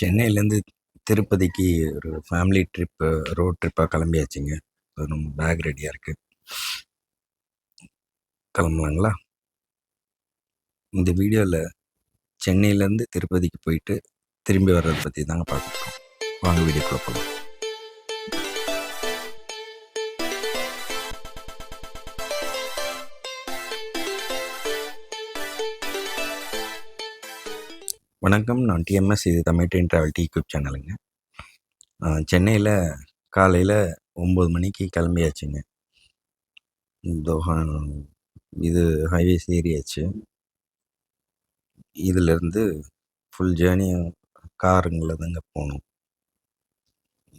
சென்னையிலேருந்து திருப்பதிக்கு ஒரு ஃபேமிலி ட்ரிப்பு ரோட் ட்ரிப்பாக கிளம்பியாச்சுங்க. ரொம்ப நம்ம பேக் ரெடியாக இருக்குது கிளம்பலாங்களா? இந்த வீடியோவில் சென்னையிலேருந்து திருப்பதிக்கு போயிட்டு திரும்பி வர்றதை பற்றி தாங்க பார்த்துருக்கோம் வாங்க வீடியோக்குள்ள போகலாம். வணக்கம். நான் டிஎம்எஸ் இது தமிழ் ட்ரெயின் ட்ராவல் டி யூடியூப் சேனலுங்க சென்னையில் காலையில் ஒம்பது மணிக்கு கிளம்பியாச்சுங்க. இது ஹைவேஸ் ஏறியாச்சு இதிலேருந்து ஃபுல் ஜேர்னியும் காருங்களில் தாங்க போகணும்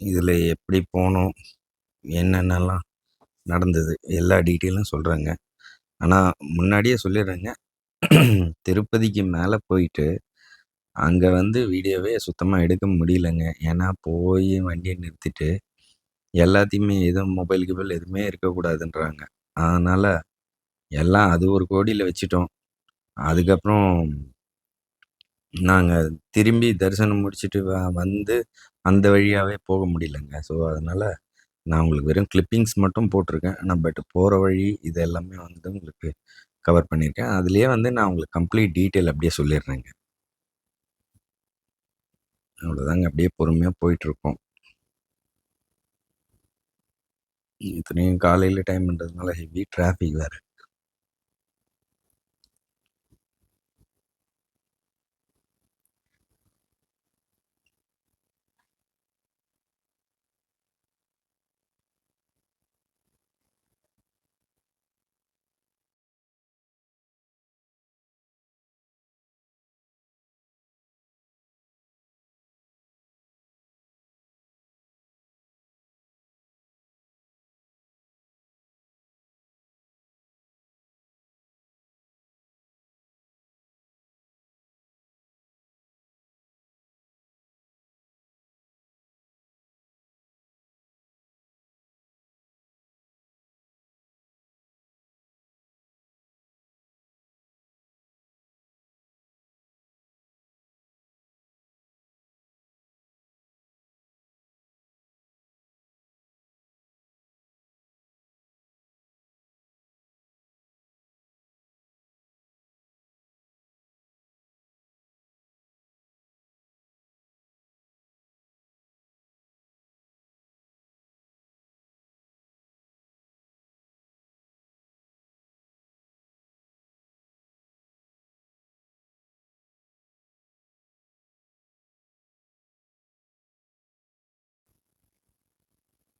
இதில் எப்படி போனோம் என்னென்னலாம் நடந்தது எல்லா டீட்டெயிலும் சொல்கிறேங்க ஆனால் முன்னாடியே சொல்லிடுறேங்க. திருப்பதிக்கு மேலே போயிட்டு அங்கே வந்து வீடியோவே சுத்தமாக எடுக்க முடியலங்க. ஏன்னா போய் வண்டியை நிறுத்திட்டு எல்லாத்தையுமே எதுவும் மொபைல் கிபைல் எதுவுமே இருக்கக்கூடாதுன்றாங்க. அதனால் எல்லாம் அது ஒரு கோடியில் வச்சுட்டோம். அதுக்கப்புறம் நாங்கள் திரும்பி தரிசனம் முடிச்சுட்டு வந்து அந்த வழியாகவே போக முடியலங்க. ஸோ அதனால் நான் உங்களுக்கு வெறும் கிளிப்பிங்ஸ் மட்டும் போட்டிருக்கேன். ஆனால் பட் போகிற வழி இது எல்லாமே வந்து உங்களுக்கு கவர் பண்ணியிருக்கேன். அதுலேயே வந்து நான் உங்களுக்கு கம்ப்ளீட் டீட்டெயில் அப்படியே சொல்லிடுறேங்க. அவ்வளோதாங்க. அப்படியே பொறுமையாக போயிட்டுருக்கோம். இத்தனையும் காலையில் டைம்ன்றதுனால ஹெவி டிராஃபிக் வேறு.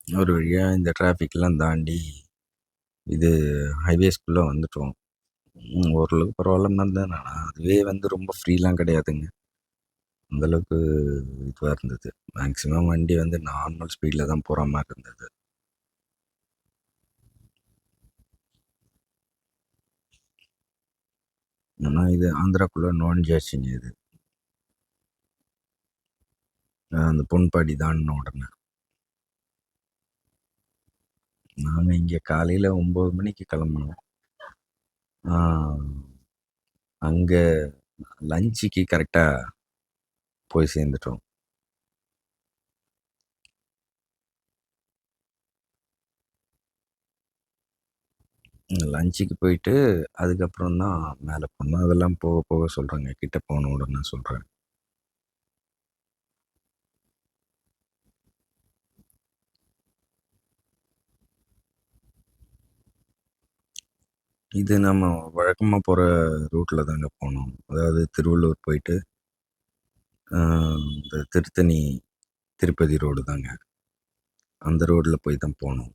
ஒரு வழியாக இந்த டிராஃபிக்லாம் தாண்டி இது ஹைவேஸ்குள்ளே வந்துட்டோம். ஓரளவுக்கு பரவாயில்லன்னு இருந்தேன் ஆனால் அதுவே வந்து ரொம்ப ஃப்ரீலாம் கிடையாதுங்க. அந்தளவுக்கு இதுவாக இருந்தது. மேக்ஸிமம் வண்டி வந்து நார்மல் ஸ்பீடில் தான் போகிற மாதிரி இருந்தது. ஆனால் இது ஆந்திராக்குள்ளே நுழைஞ்சாச்சுங்க இது. அந்த பொன்பாடி தாண்டின உடனே நாங்கள் இங்கே காலையில் ஒம்பது மணிக்கு கிளம்புனோம். அங்கே லஞ்சுக்கு கரெக்டாக போய் சேர்ந்துட்டோம். லஞ்சுக்கு போயிட்டு அதுக்கப்புறம் தான் மேலே போனோம். அதெல்லாம் போக போக சொல்கிறேங்க கிட்ட போன உடனே சொல்கிறேன் இது நம்ம வழக்கமாக போகிற ரூட்டில் தாங்க போனோம். அதாவது திருவள்ளூர் போயிட்டு ஆஹ், இந்த திருத்தணி திருப்பதி ரோடு தாங்க. அந்த ரோட்டில் போய் தான் போனோம்.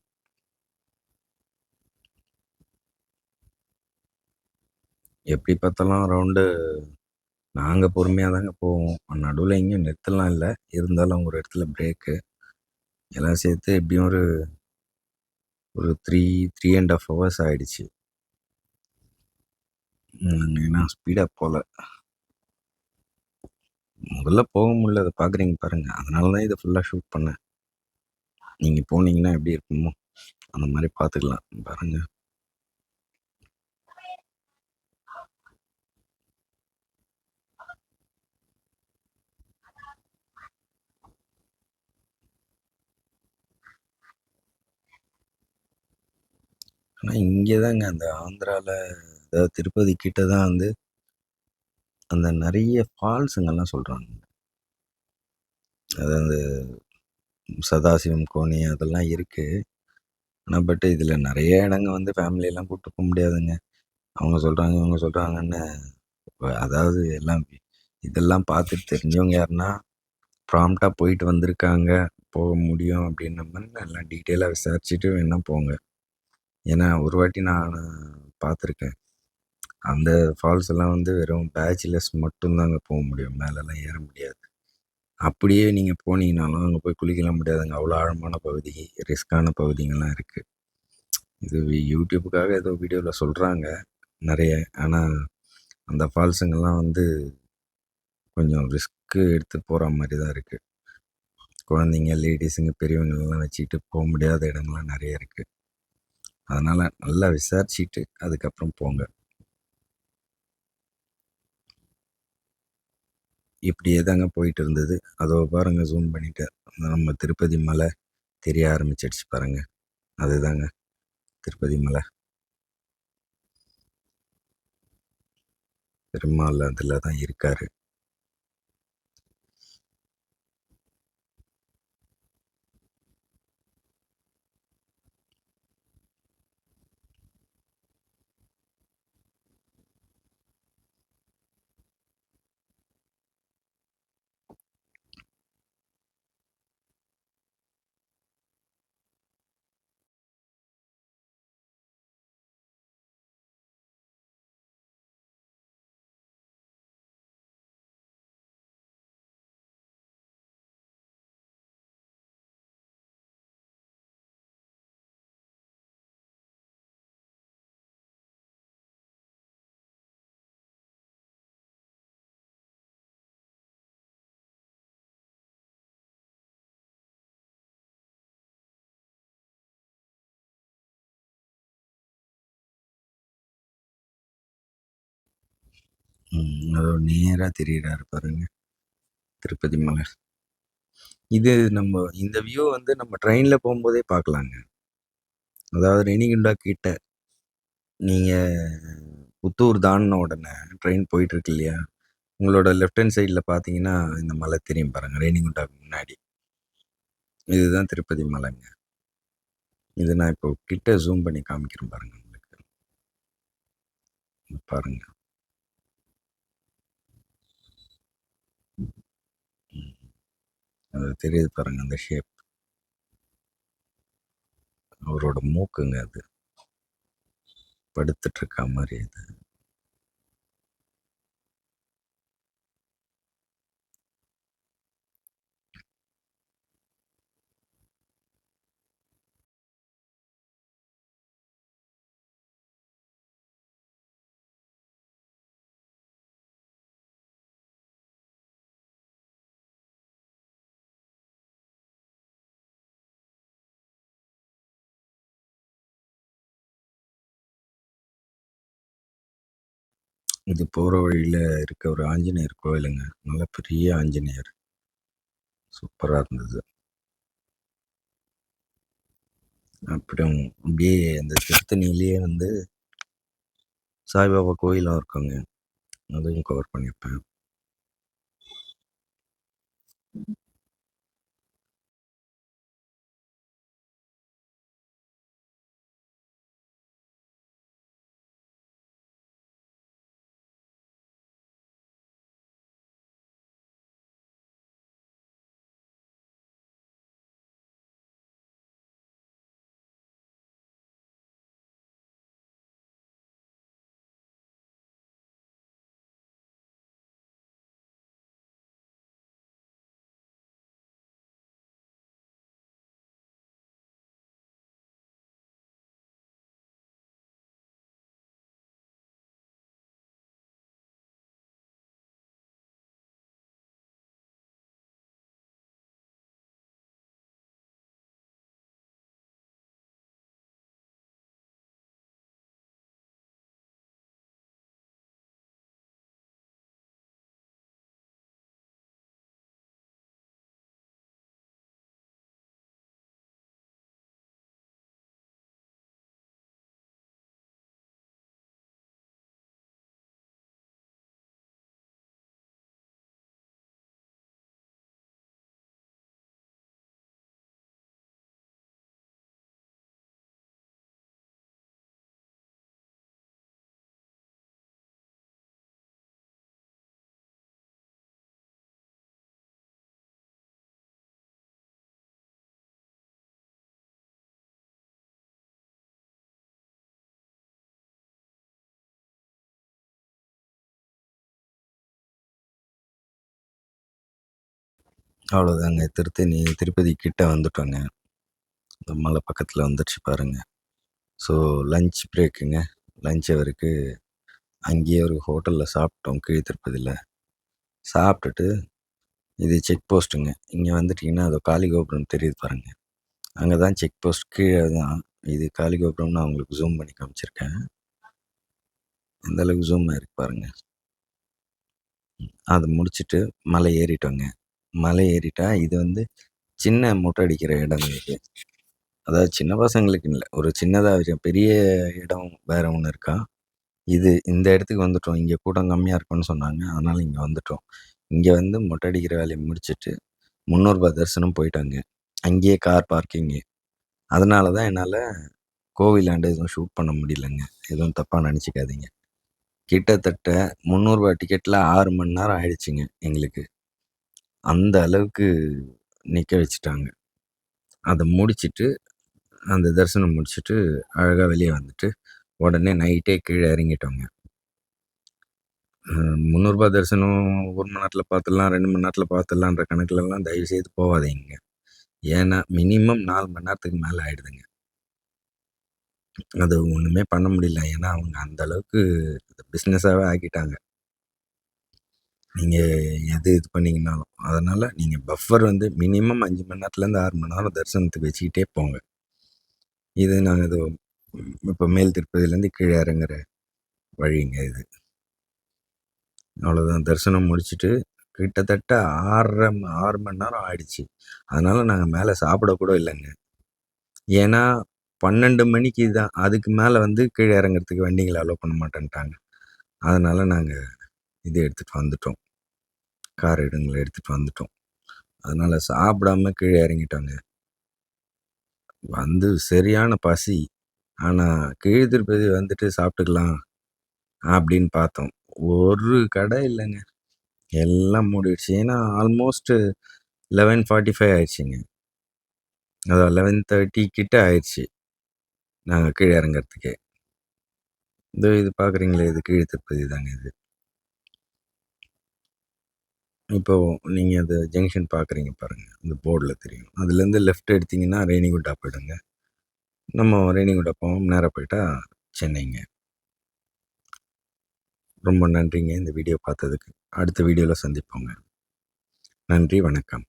எப்படி பார்த்தாலும் ரவுண்டு நாங்கள் பொறுமையாக தாங்க போவோம். நடுவில் எங்கேயும் நிறுத்தலாம் இல்லை. இருந்தாலும் ஒரு இடத்துல பிரேக்கு எல்லாம் சேர்த்து எப்படியும் ஒரு ஒரு three three and half hours ஆயிடுச்சு. நான் ஸ்பீடாக போகல முதல்ல போக முடியல. அதை பார்க்குறீங்க பாருங்கள் அதனால தான் இதை ஃபுல்லாக ஷூட் பண்ணேன். நீங்கள் போனீங்கன்னா எப்படி இருக்குமோ அந்த மாதிரி பார்த்துக்கலாம். பாருங்கள் ஆனால் இங்கே தாங்க அந்த ஆந்திராவில் அதாவது திருப்பதி கிட்ட தான் வந்து அந்த நிறைய ஃபால்ஸுங்கெல்லாம் சொல்கிறாங்க அதாவது சதாசிவம் கோணி அதெல்லாம் இருக்குது ஆனால் பட் இதில் நிறைய இடங்க வந்து ஃபேமிலியெல்லாம் கூப்பிட்டு போக முடியாதுங்க. அவங்க சொல்கிறாங்க இவங்க சொல்கிறாங்கன்னு அதாவது எல்லாம் இதெல்லாம் பார்த்துட்டு தெரிஞ்சவங்க யாருன்னா ப்ராம்ப்டாக போயிட்டு வந்திருக்காங்க. போக முடியும் அப்படின்ன மாதிரி எல்லாம் டீட்டெயிலாக விசாரிச்சுட்டு வேணால் போங்க. ஏன்னா ஒரு வாட்டி நான் பார்த்துருக்கேன். அந்த ஃபால்ஸ் எல்லாம் வந்து வெறும் பேச்சுலர்ஸ் மட்டும்தாங்க போக முடியும். மேலெல்லாம் ஏற முடியாது. அப்படியே நீங்கள் போனீங்கனாலும் அங்கே போய் குளிக்கலாம் முடியாதுங்க. அவ்வளோ ஆழமான பகுதி ரிஸ்க்கான பகுதிங்கள்லாம் இருக்குது இது யூடியூப்புக்காக ஏதோ வீடியோவில் சொல்கிறாங்க நிறைய. ஆனால் அந்த ஃபால்ஸுங்கெல்லாம் வந்து கொஞ்சம் ரிஸ்க்கு எடுத்து போகிற மாதிரி தான் இருக்குது குழந்தைங்க லேடிஸுங்க பெரியவங்களெல்லாம் வச்சுக்கிட்டு போக முடியாத இடங்கள்லாம் நிறைய இருக்குது அதனால் நல்லா விசாரிச்சுட்டு அதுக்கப்புறம் போங்க. இப்படியே தாங்க போயிட்டு இருந்தது அதோ பாருங்க ஜூம் பண்ணிட்டு நம்ம திருப்பதி மலை தெரிய ஆரம்பிச்சிடுச்சு பாருங்க. அதுதாங்க திருப்பதி மலை. பெருமாள் அதில் தான் இருக்காரு. அதோ நேராக தெரியிறாரு பாருங்க. திருப்பதி மலை இது நம்ம இந்த வியூ வந்து நம்ம ட்ரெயினில் போகும்போதே பார்க்கலாங்க. அதாவது ரெனிகுண்டா கிட்ட நீங்கள் புத்தூர் தாண்டின உடனே ட்ரெயின் போயிட்டுருக்கு இல்லையா? உங்களோட லெஃப்ட் ஹேண்ட் சைடில் பார்த்தீங்கன்னா இந்த மலை தெரியும் பாருங்க ரேணிகுண்டாக்கு முன்னாடி. இதுதான் திருப்பதி மலைங்க. இது நான் இப்போ கிட்ட ஜூம் பண்ணி காமிக்கிறேன் பாருங்க உங்களுக்கு. பாருங்கள் பாருங்க ம், அது தெரியுது பாருங்க அந்த ஷேப் அவரோட மூக்குங்க அது. படுத்துட்டு இருக்க மாதிரி இது இது போகிற வழியில் இருக்க ஒரு ஆஞ்சநேயர் கோயிலுங்க. நல்ல பெரிய ஆஞ்சநேயர். சூப்பராக இருந்தது. அப்புறம் அப்படியே அந்த திருத்தணியிலேயே வந்து சாய்பாபா கோயிலும் இருக்காங்க. அதையும் கவர் பண்ணியிருப்பேன். அவ்வளோதாங்க திருத்தணி திருப்பதி கிட்ட வந்துட்டோங்க. இந்த மலை பக்கத்தில் வந்துடுச்சு பாருங்க. ஸோ லஞ்ச் பிரேக்குங்க லஞ்ச் அவருக்கு அங்கேயே ஒரு ஹோட்டலில் சாப்பிட்டோம் கீழ் திருப்பதியில். சாப்பிட்டுட்டு இது செக் போஸ்ட்டுங்க இங்கே வந்துட்டிங்கன்னா அது காளி கோபுரம் தெரியுது பாருங்கள் அங்கே தான் செக் போஸ்ட் கீழே தான். இது காளி கோபுரம்னு அவங்களுக்கு ஜூம் பண்ணி காமிச்சிருக்கேன். எந்தளவுக்கு ஜூம் ஆயிருக்கு பாருங்கள் அதை முடிச்சுட்டு மலை ஏறிட்டோங்க. மலை ஏறிட்டா இது வந்து சின்ன மொட்டை அடிக்கிற இடம் இது. அதாவது சின்ன பசங்களுக்கு இல்லை ஒரு சின்னதாக பெரிய இடம் வேற ஒன்று இருக்கா? இது இந்த இடத்துக்கு வந்துட்டோம் இங்கே கூட்டம் கம்மியாக இருக்கும்னு சொன்னாங்க அதனால் இங்கே வந்துட்டோம். இங்கே வந்து மொட்டை அடிக்கிற வேலையை முடிச்சுட்டு முந்நூறுபா தரிசனம் போயிட்டாங்க. அங்கேயே கார் பார்க்கிங்கு. அதனால தான் என்னால் கோவிலாண்டு எதுவும் ஷூட் பண்ண முடியலங்க. எதுவும் தப்பாக நினச்சிக்காதீங்க. கிட்டத்தட்ட முந்நூறுபா டிக்கெட்டில் ஆறு மணி நேரம் ஆயிடுச்சுங்க எங்களுக்கு. அந்த அளவுக்கு நிற்க வச்சுட்டாங்க. அதை முடிச்சுட்டு அந்த தரிசனம் முடிச்சுட்டு அழகாக வெளியே வந்துட்டு உடனே நைட்டே கீழே இறங்கிட்டோங்க. முந்நூறுரூபா தரிசனம் ஒரு மணி நேரத்தில் பார்த்துடலாம் ரெண்டு மணி நேரத்தில் பார்த்துடலான்ற கணக்குலலாம் தயவு செய்து போகாதீங்க. ஏன்னா மினிமம் நாலு மணி நேரத்துக்கு மேலே ஆயிடுதுங்க. அது ஒன்றுமே பண்ண முடியல. ஏன்னா அவங்க அந்த அளவுக்கு பிஸ்னஸாகவே ஆக்கிட்டாங்க. நீங்கள் எது இது பண்ணிங்கனாலும் அதனால் நீங்கள் பஃபர் வந்து மினிமம் அஞ்சு மணி நேரத்துலேருந்து ஆறு மணி நேரம் தரிசனத்துக்கு வச்சுக்கிட்டே போங்க. இது நாங்கள் இது இப்போ மேல் திருப்பதியிலேருந்து கீழே இறங்குற வழிங்க இது. அவ்வளோதான் தரிசனம் முடிச்சுட்டு கிட்டத்தட்ட ஆறரை ஆறு மணி நேரம் ஆயிடுச்சு. அதனால் நாங்கள் மேலே சாப்பிடக்கூட இல்லைங்க. ஏன்னா பன்னெண்டு மணிக்கு தான் அதுக்கு மேலே வந்து கீழே இறங்குறதுக்கு வண்டிங்களை அலோவ் பண்ண மாட்டேன்ட்டாங்க. அதனால் நாங்கள் இது எடுத்துகிட்டு வந்துட்டோம். கார் இடங்களை எடுத்துகிட்டு வந்துட்டோம். அதனால் சாப்பிடாம கீழே இறங்கிட்டோங்க. வந்து சரியான பசி. ஆனால் கீழ் திருப்பதி வந்துட்டு சாப்பிட்டுக்கலாம் அப்படின்னு பார்த்தோம். ஒரு கடை இல்லைங்க. எல்லாம் மூடிடுச்சு. ஏன்னா ஆல்மோஸ்ட்டு லெவன் ஃபார்ட்டி ஃபைவ் ஆயிடுச்சுங்க. அதான் லெவன் தேர்ட்டி கிட்ட ஆயிடுச்சு. நாங்கள் கீழே இறங்குறதுக்கே. இதோ இது பார்க்குறீங்களே இது கீழே திருப்பதி தாங்க இது. இப்போ நீங்கள் அந்த ஜங்ஷன் பார்க்குறீங்க பாருங்கள் அந்த போர்டில் தெரியும். அதுலேருந்து லெஃப்ட் எடுத்தீங்கன்னா ரேணிகுண்டா போயிடுங்க. நம்ம ரேணிகுண்டா போவோம் நேராக போயிட்டால் சென்னைங்க. ரொம்ப நன்றிங்க இந்த வீடியோ பார்த்ததுக்கு. அடுத்த வீடியோவில் சந்திப்போங்க. நன்றி வணக்கம்.